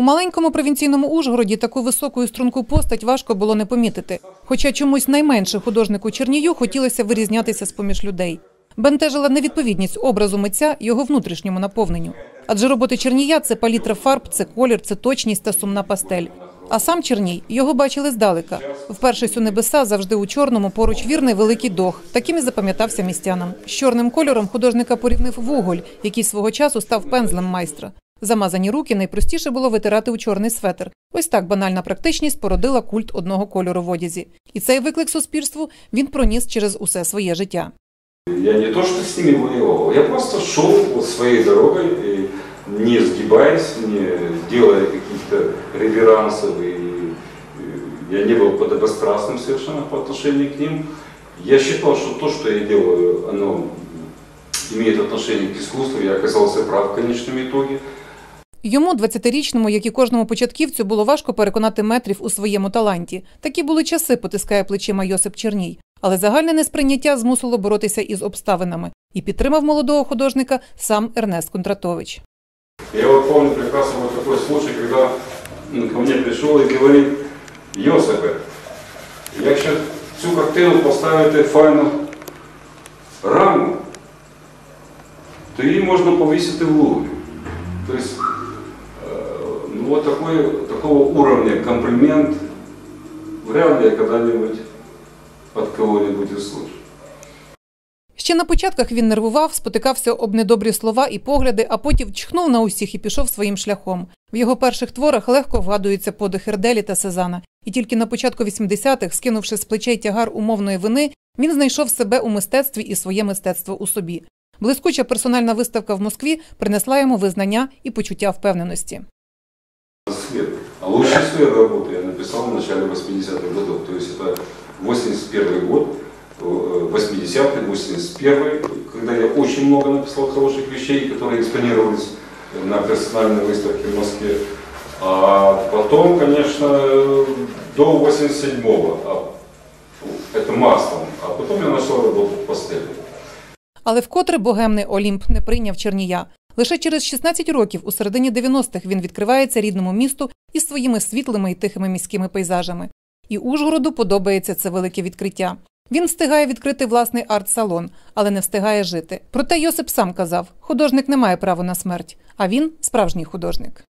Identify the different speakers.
Speaker 1: У маленькому провінційному Ужгороді таку високу і струнку постать важко було не помітити. Хоча чомусь найменше художнику Чернію хотілося вирізнятися з поміж людей. Бентежила невідповідність образу митця його внутрішньому наповненню. Адже роботи Чернія це палітра фарб, це колір, це точність та сумна пастель. А сам Черній його бачили здалека. Впершись у небеса, завжди у чорному, поруч вірний великий дог. Таким і запам'ятався містянам. З чорним кольором художника порівнив вуголь, який свого часу став пензлем майстра. Замазані руки найпростіше було витирати у чорний светр. Ось так банальна практичність породила культ одного кольору в одязі. І цей виклик суспільству він проніс через усе своє життя.
Speaker 2: Я не то что с ними воевал, я просто шел вот своей дорогой, не сгибаясь, не делая каких-то реверансов, и и я не был подобострастным совершенно по отношению к ним. Я считал, что то, что я делаю, оно имеет отношение к искусству, я оказался прав в конечном итоге.
Speaker 1: Йому, 20-річному, як і кожному початківцю, було важко переконати метрів у своєму таланті. Такі були часи, потискає плечима Йосип Черній. Але загальне несприйняття змусило боротися із обставинами і підтримав молодого художника сам Ернест Кондратович.
Speaker 2: Я вот помню прекрасно вот такой случай, когда м, ко мне пришел и говорит, Йосипе, якщо цю картину поставити файну раму, то її можна повісити в Луврі. Такой, такого уровня комплимент вряд ли я когда-нибудь от кого-нибудь услышу.
Speaker 1: Ще на початках він нервував, спотикався об недобрі слова і погляди, а потім чхнув на усіх і пішов своїм шляхом. В його перших творах легко вгадуються подих Ерделі та Сезана. І тільки на початку 80-х, скинувши з плечей тягар умовної вини, він знайшов себе у мистецтві і своє мистецтво у собі. Блискуча персональна виставка в Москві принесла йому визнання і почуття впевненості.
Speaker 2: Свет. А лучший свет работы я написал в начале 80-х годов. То есть это 81 год, э, 80-й, 81 когда я очень много написал хороших вещей, которые экспонировались на персональной выставке в Москве. А потом, конечно, до 87-го, а, это маслом, а потом я начал работать пастелью.
Speaker 1: Але вкотре богемний Олімп не прийняв Чернія. Лише через 16 років, у середині 90-х, він відкривається рідному місту із своїми світлими і тихими міськими пейзажами. І Ужгороду подобається це велике відкриття. Він встигає відкрити власний арт-салон, але не встигає жити. Проте Йосип сам казав: художник не має права на смерть, а він справжній художник.